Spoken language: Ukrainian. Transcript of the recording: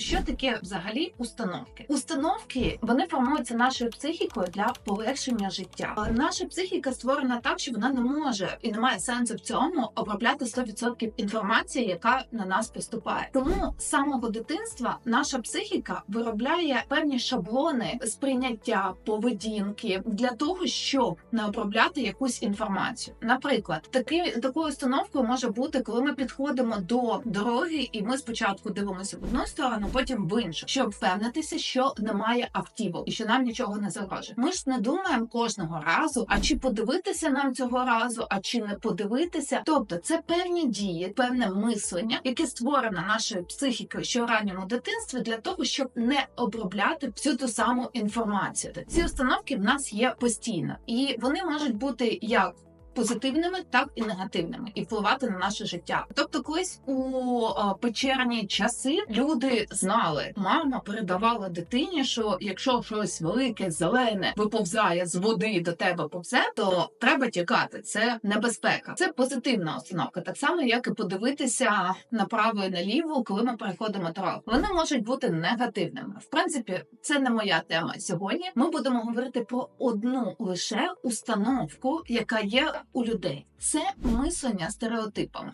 Що таке взагалі установки? Установки вони формуються нашою психікою для полегшення життя. Наша психіка створена так, що вона не може і не має сенсу в цьому обробляти 100% інформації, яка на нас поступає. Тому з самого дитинства наша психіка виробляє певні шаблони сприйняття поведінки для того, щоб не обробляти якусь інформацію. Наприклад, таки такою установкою може бути, коли ми підходимо до дороги, і ми спочатку дивимося в одну сторону, потім в іншу, щоб впевнитися, що немає автівок і що нам нічого не загрожує. Ми ж не думаємо кожного разу, а чи подивитися нам цього разу, а чи не подивитися. Тобто, це певні дії, певне мислення, яке створено нашою психікою ще у ранньому дитинстві для того, щоб не обробляти всю ту саму інформацію. Ці установки в нас є постійно, і вони можуть бути як. Позитивними, так і негативними, і впливати на наше життя. Тобто, колись у е, печерні часи люди знали, мама передавала дитині, що якщо щось велике, зелене виповзає з води до тебе повзе, то треба тікати. Це небезпека. Це позитивна установка, так само як і подивитися направо і наліво, коли ми переходимо дорогу. Вони можуть бути негативними. В принципі, це не моя тема сьогодні. Ми будемо говорити про одну лише установку, яка є у людей. Це мислення стереотипами.